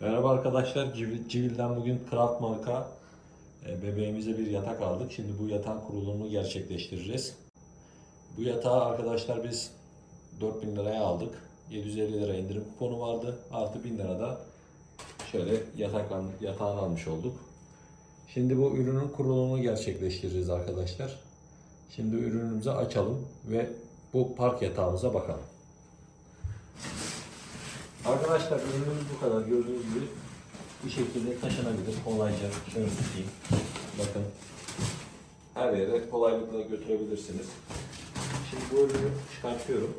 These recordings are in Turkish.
Merhaba arkadaşlar, Civil- Civil'den bugün Kral marka e, bebeğimize bir yatak aldık. Şimdi bu yatağın kurulumunu gerçekleştireceğiz. Bu yatağı arkadaşlar biz 4000 liraya aldık. 750 lira indirim kuponu vardı. Artı 1000 lira da şöyle yatak, yatağını almış olduk. Şimdi bu ürünün kurulumunu gerçekleştireceğiz arkadaşlar. Şimdi ürünümüzü açalım ve bu park yatağımıza bakalım. Arkadaşlar ürünümüz bu kadar. Gördüğünüz gibi bu şekilde taşınabilir. Kolayca şöyle tutayım. Bakın. Her yere kolaylıkla götürebilirsiniz. Şimdi bu ürünü çıkartıyorum.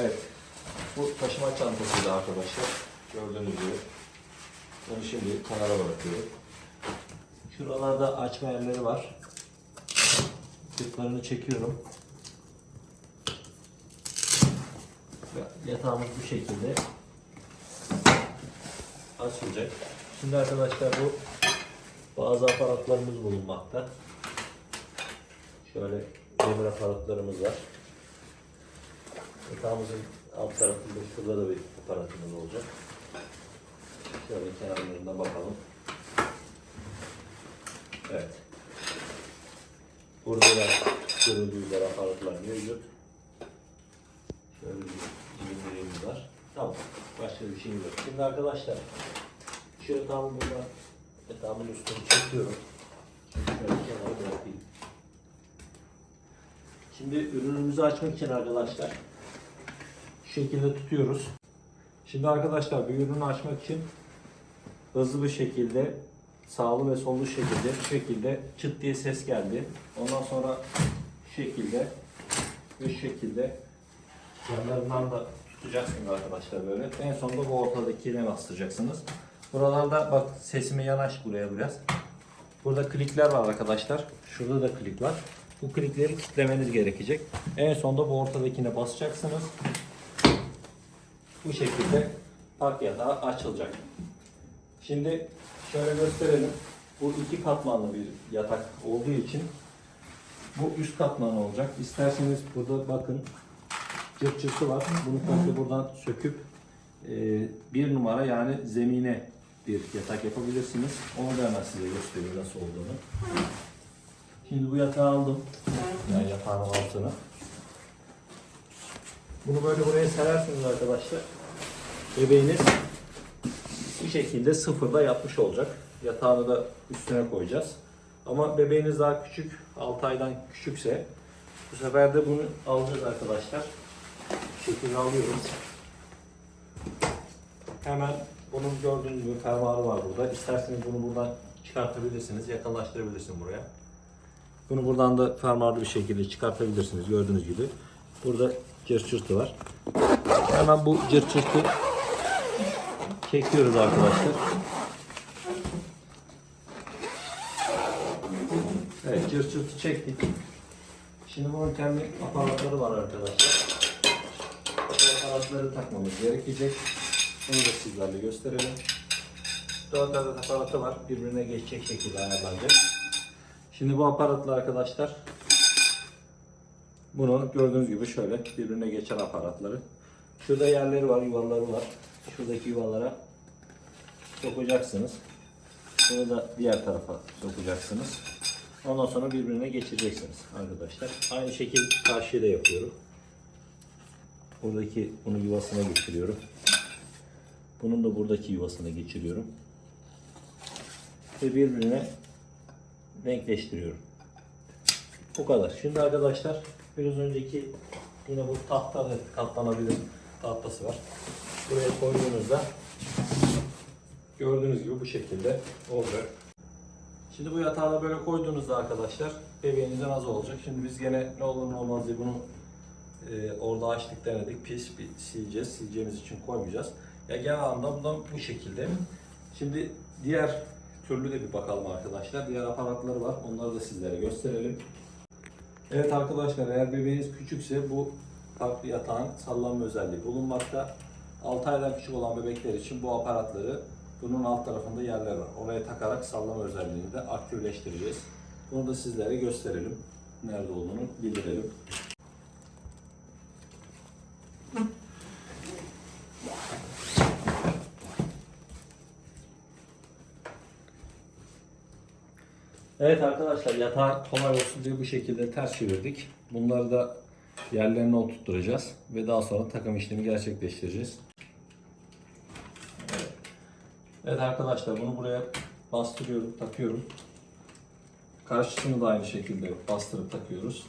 Evet. Bu taşıma çantasıydı arkadaşlar. Gördüğünüz gibi. Bunu şimdi kenara bırakıyorum. Şuralarda açma yerleri var. Tıklarını çekiyorum. Yatağımız bu şekilde açılacak. Şimdi arkadaşlar bu bazı aparatlarımız bulunmakta. Şöyle demir aparatlarımız var. Yatağımızın alt tarafında şurada da bir aparatımız olacak. Şöyle kenarlarına bakalım. Evet. Burada da görüldüğü üzere aparatlar mevcut. Şöyle bir var. Tamam. Başka bir şey yok. Şimdi arkadaşlar şu yatağımı buradan yatağımın üstünü çekiyorum. Şöyle kenara bırakayım. Şimdi ürünümüzü açmak için arkadaşlar şu şekilde tutuyoruz. Şimdi arkadaşlar bir ürünü açmak için hızlı bir şekilde sağlı ve sollu şekilde şu şekilde çıt diye ses geldi. Ondan sonra şu şekilde ve şu şekilde yanlarından da tutacaksınız arkadaşlar böyle. En sonunda bu ortadakine bastıracaksınız. Buralarda bak sesime yanaş buraya biraz. Burada klikler var arkadaşlar. Şurada da klik var. Bu klikleri kitlemeniz gerekecek. En sonunda bu ortadakine basacaksınız. Bu şekilde park yatağı açılacak. Şimdi şöyle gösterelim. Bu iki katmanlı bir yatak olduğu için bu üst katman olacak. İsterseniz burada bakın cırt cırtı var. Bunu komple buradan söküp e, bir numara yani zemine bir yatak yapabilirsiniz. Onu da hemen size göstereyim nasıl olduğunu. Şimdi bu yatağı aldım. Yani yatağın altını. Bunu böyle buraya serersiniz arkadaşlar. Bebeğiniz bu şekilde sıfırda yapmış olacak. Yatağını da üstüne koyacağız. Ama bebeğiniz daha küçük, 6 aydan küçükse bu sefer de bunu alacağız arkadaşlar. Şekilde alıyorum. Hemen bunun gördüğünüz gibi fermuarı var burada. İsterseniz bunu buradan çıkartabilirsiniz, yakınlaştırabilirsiniz buraya. Bunu buradan da fermuarlı bir şekilde çıkartabilirsiniz gördüğünüz gibi. Burada cırt çırtı var. Hemen bu cırt çırtı çekiyoruz arkadaşlar. Evet cırt çırtı çektik. Şimdi bunun kendi aparatları var arkadaşlar. Bu aparatları takmamız gerekecek. Bunu da sizlerle gösterelim. Dört adet aparatı var. Birbirine geçecek şekilde ayarlanacak. Şimdi bu aparatla arkadaşlar bunu gördüğünüz gibi şöyle birbirine geçen aparatları. Şurada yerleri var, yuvaları var. Şuradaki yuvalara sokacaksınız. Bunu da diğer tarafa sokacaksınız. Ondan sonra birbirine geçireceksiniz arkadaşlar. Aynı şekil karşıya da yapıyorum. Buradaki bunu yuvasına geçiriyorum. Bunun da buradaki yuvasına geçiriyorum. Ve birbirine denkleştiriyorum. Bu kadar. Şimdi arkadaşlar biraz önceki yine bu tahta da katlanabilir tahtası var. Buraya koyduğunuzda gördüğünüz gibi bu şekilde olacak. Şimdi bu yatağına böyle koyduğunuzda arkadaşlar bebeğinizin az olacak. Şimdi biz gene ne olur ne olmaz diye bunu e, orada açtık denedik. Pis bir sileceğiz. Sileceğimiz için koymayacağız. Ya genel anlamda bundan bu şekilde. Şimdi diğer türlü de bir bakalım arkadaşlar. Diğer aparatları var. Onları da sizlere gösterelim. Evet arkadaşlar eğer bebeğiniz küçükse bu farklı yatağın sallanma özelliği bulunmakta. 6 aydan küçük olan bebekler için bu aparatları bunun alt tarafında yerler var. Oraya takarak sallama özelliğini de aktifleştireceğiz. Bunu da sizlere gösterelim. Nerede olduğunu bildirelim. Evet arkadaşlar yatağı kolay olsun diye bu şekilde ters çevirdik. Bunları da yerlerine oturtturacağız ve daha sonra takım işlemi gerçekleştireceğiz. Evet. Arkadaşlar bunu buraya bastırıyorum, takıyorum. Karşısını da aynı şekilde bastırıp takıyoruz.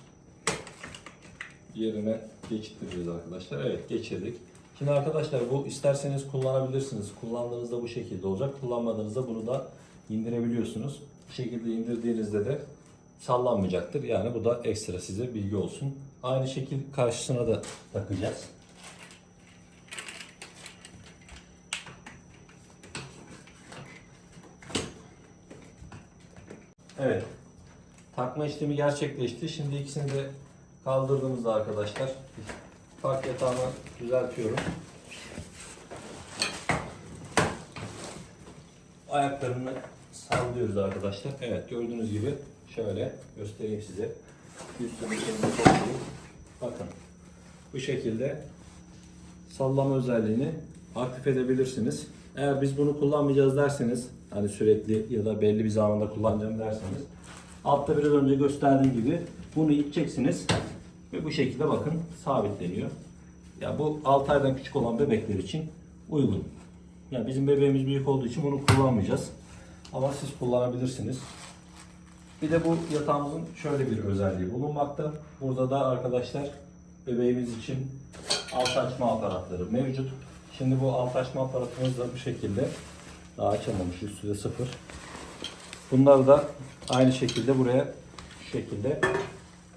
Yerine geçireceğiz arkadaşlar. Evet geçirdik. Şimdi arkadaşlar bu isterseniz kullanabilirsiniz. Kullandığınızda bu şekilde olacak. Kullanmadığınızda bunu da indirebiliyorsunuz. Bu şekilde indirdiğinizde de sallanmayacaktır. Yani bu da ekstra size bilgi olsun. Aynı şekil karşısına da takacağız. Evet. Takma işlemi gerçekleşti. Şimdi ikisini de kaldırdığımızda arkadaşlar park yatağını düzeltiyorum. Ayaklarını sallıyoruz arkadaşlar. Evet gördüğünüz gibi şöyle göstereyim size. Üstünü toplayayım. Bakın bu şekilde sallama özelliğini aktif edebilirsiniz. Eğer biz bunu kullanmayacağız derseniz hani sürekli ya da belli bir zamanda kullanacağım derseniz altta biraz önce gösterdiğim gibi bunu iteceksiniz ve bu şekilde bakın sabitleniyor. Ya bu 6 aydan küçük olan bebekler için uygun. Ya bizim bebeğimiz büyük olduğu için bunu kullanmayacağız. Ama siz kullanabilirsiniz. Bir de bu yatağımızın şöyle bir özelliği bulunmakta. Burada da arkadaşlar bebeğimiz için alt açma aparatları mevcut. Şimdi bu alt açma aparatımız da bu şekilde. Daha açamamış üstü de sıfır. Bunları da aynı şekilde buraya şu şekilde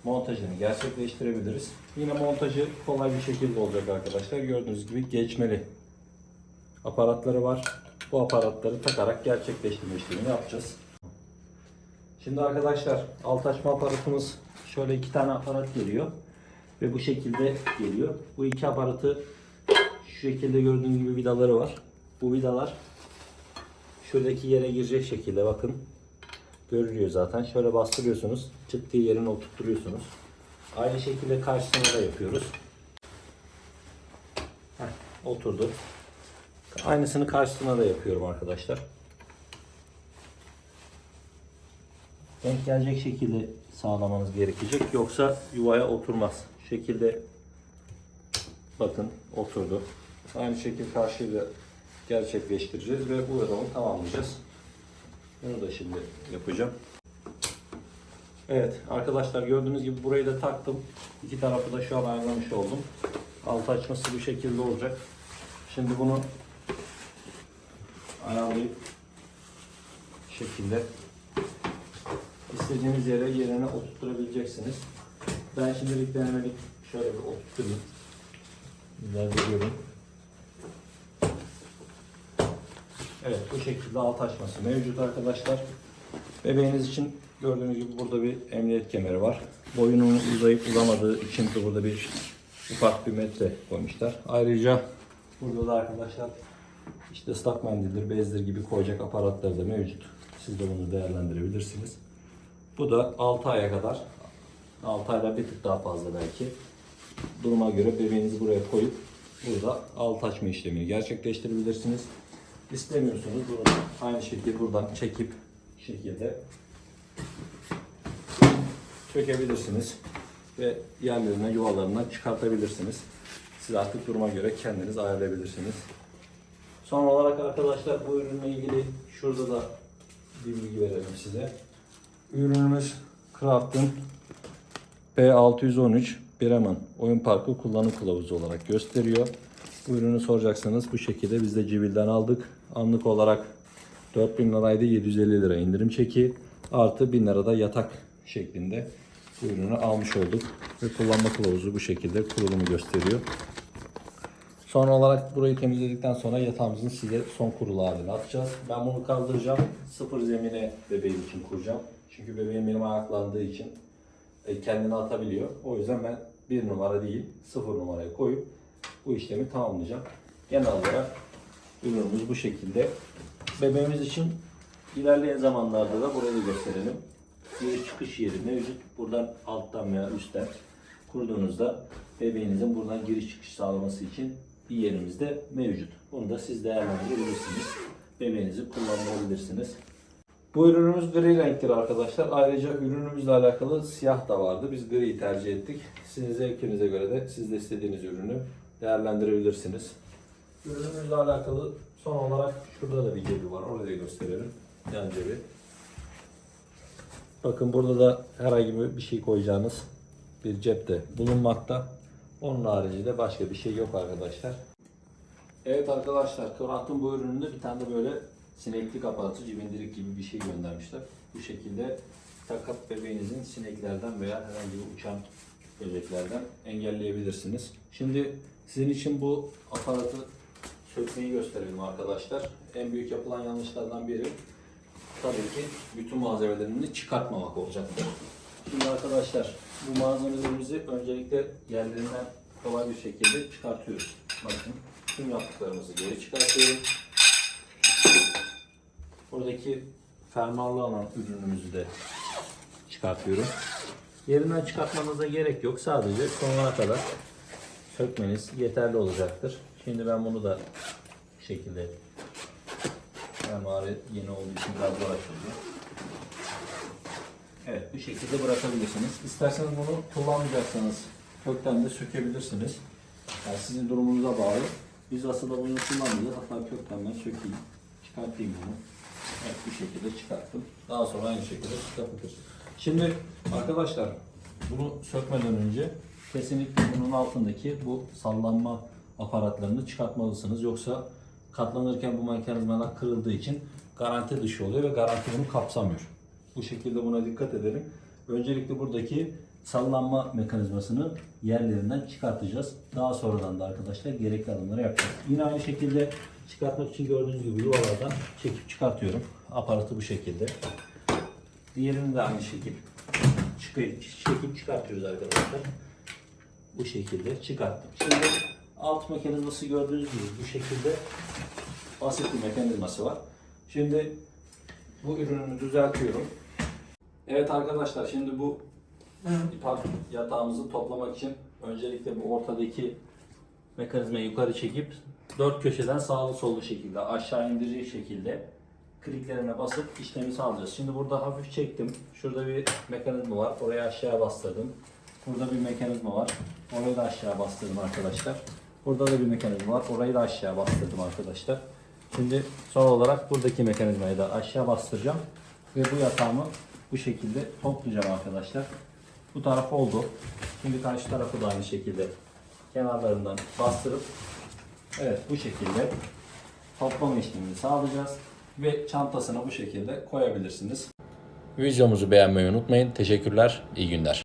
montajını gerçekleştirebiliriz. Yine montajı kolay bir şekilde olacak arkadaşlar. Gördüğünüz gibi geçmeli aparatları var. Bu aparatları takarak gerçekleştirme işlemini yapacağız. Şimdi arkadaşlar alt açma aparatımız şöyle iki tane aparat geliyor. Ve bu şekilde geliyor. Bu iki aparatı şu şekilde gördüğünüz gibi vidaları var. Bu vidalar şuradaki yere girecek şekilde bakın. Görülüyor zaten. Şöyle bastırıyorsunuz. Çıktığı yerine oturtturuyorsunuz. Aynı şekilde karşısına da yapıyoruz. Heh, oturdu. Aynısını karşısına da yapıyorum arkadaşlar. Denk gelecek şekilde sağlamanız gerekecek. Yoksa yuvaya oturmaz. Şekilde bakın oturdu. Aynı şekilde karşıyla gerçekleştireceğiz ve bu adamı tamamlayacağız. Bunu da şimdi yapacağım. Evet arkadaşlar gördüğünüz gibi burayı da taktım. İki tarafı da şu an ayarlamış oldum. Alt açması bu şekilde olacak. Şimdi bunu ayarlayıp şekilde istediğiniz yere yerine oturtturabileceksiniz. Ben şimdilik denemelik şöyle bir oturtayım. İlerliyorum. Evet bu şekilde alt açması mevcut arkadaşlar. Bebeğiniz için gördüğünüz gibi burada bir emniyet kemeri var. Boyunun uzayıp uzamadığı için de burada bir ufak bir metre koymuşlar. Ayrıca burada da arkadaşlar işte ıslak bezdir gibi koyacak aparatları da mevcut. Siz de bunu değerlendirebilirsiniz. Bu da 6 aya kadar, 6 aydan bir tık daha fazla belki. Duruma göre bebeğinizi buraya koyup burada alt açma işlemini gerçekleştirebilirsiniz. İstemiyorsanız bunu aynı şekilde buradan çekip şekilde çökebilirsiniz ve yerlerine yuvalarından çıkartabilirsiniz. Siz artık duruma göre kendiniz ayarlayabilirsiniz. Son olarak arkadaşlar bu ürünle ilgili şurada da bir bilgi verelim size. Ürünümüz Craft'ın P613 Bremen oyun parkı kullanım kılavuzu olarak gösteriyor. Bu ürünü soracaksanız bu şekilde biz de Civil'den aldık. Anlık olarak 4000 liraydı 750 lira indirim çeki artı 1000 lira da yatak şeklinde bu ürünü almış olduk. Ve kullanma kılavuzu bu şekilde kurulumu gösteriyor. Son olarak burayı temizledikten sonra yatağımızın size son kurulu haline atacağız. Ben bunu kaldıracağım. Sıfır zemine bebeğim için kuracağım. Çünkü bebeğim benim ayaklandığı için e, kendini atabiliyor. O yüzden ben bir numara değil sıfır numaraya koyup bu işlemi tamamlayacağım. Genel olarak ürünümüz bu şekilde. Bebeğimiz için ilerleyen zamanlarda da burayı da gösterelim. Giriş çıkış yeri mevcut. Buradan alttan veya üstten kurduğunuzda bebeğinizin buradan giriş çıkış sağlaması için bir yerimiz de mevcut. Bunu da siz değerlendirebilirsiniz. Bebeğinizi kullanabilirsiniz. Bu ürünümüz gri renktir arkadaşlar. Ayrıca ürünümüzle alakalı siyah da vardı. Biz griyi tercih ettik. Sizin zevkinize göre de siz de istediğiniz ürünü değerlendirebilirsiniz. Ürünümüzle alakalı son olarak şurada da bir cebi var. Orayı da gösterelim. Yan cebi. Bakın burada da herhangi bir şey koyacağınız bir cep de bulunmakta. Onun haricinde başka bir şey yok arkadaşlar. Evet arkadaşlar, Kıvrak'ın bu ürününde bir tane de böyle sineklik aparatı, cibindirik gibi bir şey göndermişler. Bu şekilde takıp bebeğinizin sineklerden veya herhangi bir uçan böceklerden engelleyebilirsiniz. Şimdi sizin için bu aparatı sökmeyi gösterelim arkadaşlar. En büyük yapılan yanlışlardan biri tabii ki bütün malzemelerini çıkartmamak olacaktır. Şimdi arkadaşlar bu malzemelerimizi öncelikle yerlerinden kolay bir şekilde çıkartıyoruz. Bakın tüm yaptıklarımızı geri çıkartıyorum. Buradaki fermuarlı olan ürünümüzü de çıkartıyorum. Yerinden çıkartmanıza gerek yok. Sadece sonuna kadar sökmeniz yeterli olacaktır. Şimdi ben bunu da bu şekilde fermuarı yeni olduğu için biraz zor. Evet bu şekilde bırakabilirsiniz. İsterseniz bunu kullanmayacaksanız kökten de sökebilirsiniz. Yani sizin durumunuza bağlı. Biz aslında bunu kullanmayacağız. Hatta kökten ben sökeyim. Çıkartayım bunu. Evet bu şekilde çıkarttım. Daha sonra aynı şekilde çıkartırız. Şimdi arkadaşlar bunu sökmeden önce kesinlikle bunun altındaki bu sallanma aparatlarını çıkartmalısınız. Yoksa katlanırken bu mekanizmalar kırıldığı için garanti dışı oluyor ve garanti bunu kapsamıyor. Bu şekilde buna dikkat edelim. Öncelikle buradaki sallanma mekanizmasını yerlerinden çıkartacağız. Daha sonradan da arkadaşlar gerekli adımları yapacağız. Yine aynı şekilde çıkartmak için gördüğünüz gibi yuvalardan çekip çıkartıyorum. Aparatı bu şekilde. Diğerini de aynı şekilde çekip çıkartıyoruz arkadaşlar. Bu şekilde çıkarttık. Şimdi alt mekanizması gördüğünüz gibi bu şekilde basit bir mekanizması var. Şimdi bu ürünü düzeltiyorum. Evet arkadaşlar şimdi bu ipar yatağımızı toplamak için öncelikle bu ortadaki mekanizmayı yukarı çekip dört köşeden sağlı sollu şekilde aşağı indirecek şekilde kliklerine basıp işlemi sağlayacağız. Şimdi burada hafif çektim. Şurada bir mekanizma var. Oraya aşağı bastırdım. Burada bir mekanizma var. Orayı da aşağı bastırdım arkadaşlar. Burada da bir mekanizma var. Orayı da aşağı bastırdım arkadaşlar. Şimdi son olarak buradaki mekanizmayı da aşağı bastıracağım. Ve bu yatağımı bu şekilde toplayacağım arkadaşlar. Bu taraf oldu. Şimdi karşı tarafı da aynı şekilde kenarlarından bastırıp evet bu şekilde toplama işlemini sağlayacağız. Ve çantasına bu şekilde koyabilirsiniz. Videomuzu beğenmeyi unutmayın. Teşekkürler, iyi günler.